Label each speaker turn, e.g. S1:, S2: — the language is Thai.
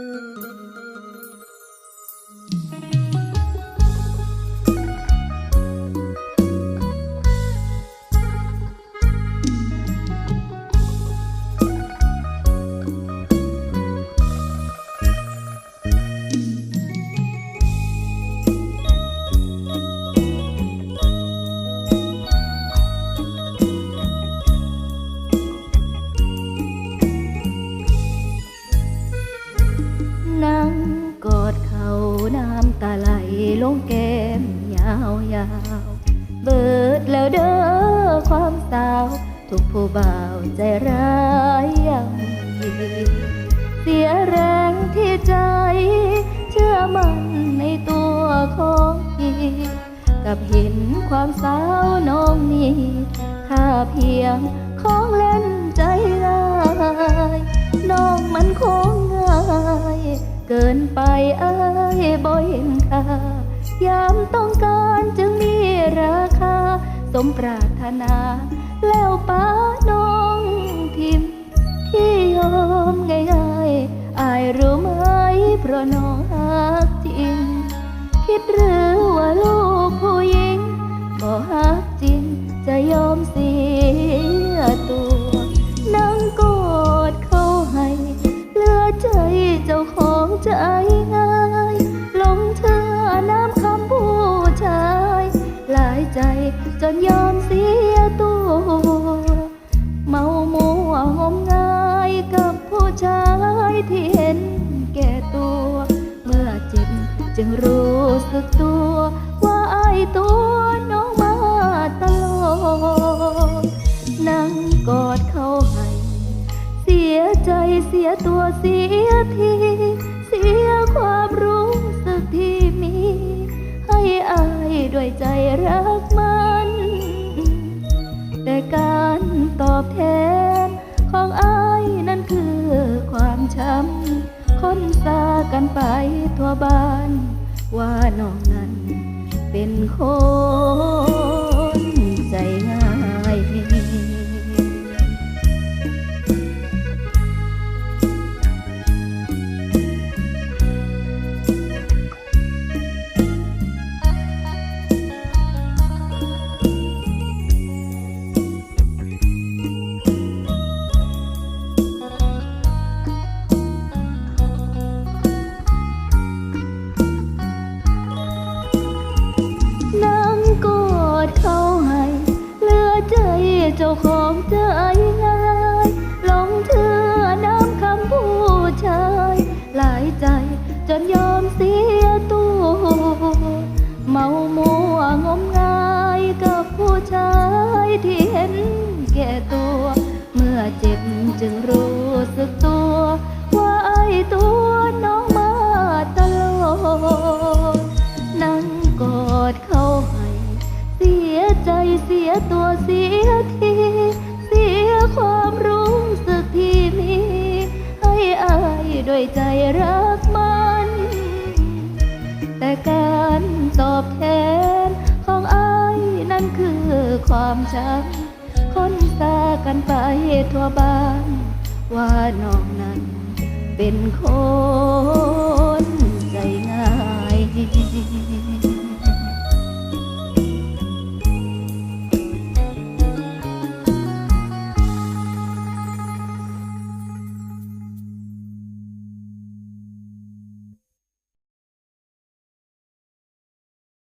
S1: นั่ งแก้มยาวยาวเบิดแล้วเด้อความสาว ทุกผู้บ่าวใจร้ายยังยีเสียแรงที่ใจ เชื่อมันในตัวของพี่ กับเห็นความสาวน้องนี้ค่าเพียงของเล่นใจร้ายน้องมันคงง่าย เกินไปเอ้ยบ่เห็นค่า ยามต้องการจึงมีราคา สมปรารถนา แล้วป้าน้องทิม ที่ยอมง่ายๆอายรู้ไหมเพราะน้องหักจริง คิดหรือว่าลูก จนยอมเสียตัว เมามัวงมงายกับผู้ชายที่เห็นแก่ตัว เมื่อเจ็บจึงรู้สึกตัว ว่าไอ้ตัวน้องมาตลอดนั่งกอดเขาให้เสียใจเสียตัวเสียทีเสียความรู้สึกที่มี ให้อายด้วยใจรักมัน คนซากันไปทั่วบ้าน ว่าน้องนั้นเป็นคน เจ้าของใจง่ายหลงเชื่อน้ำคำผู้ชายหลายใจจนยอมเสียตัวเมามัวงมงายกับผู้ชายที่เห็นแก่ตัว เมื่อเจ็บจึงรู้สึกตัว ว่าไอ้ตัวน้องมาตลอดนั่งกอดเขาให้ เสียใจเสียตัวเสีย ความรู้สึกที่มี ให้อายด้วยใจรักมัน แต่การตอบแทนของอายนั้นคือความช้ำคนซากันไปทั่วบ้าน ว่าน้องนั้นเป็นคนใจง่าย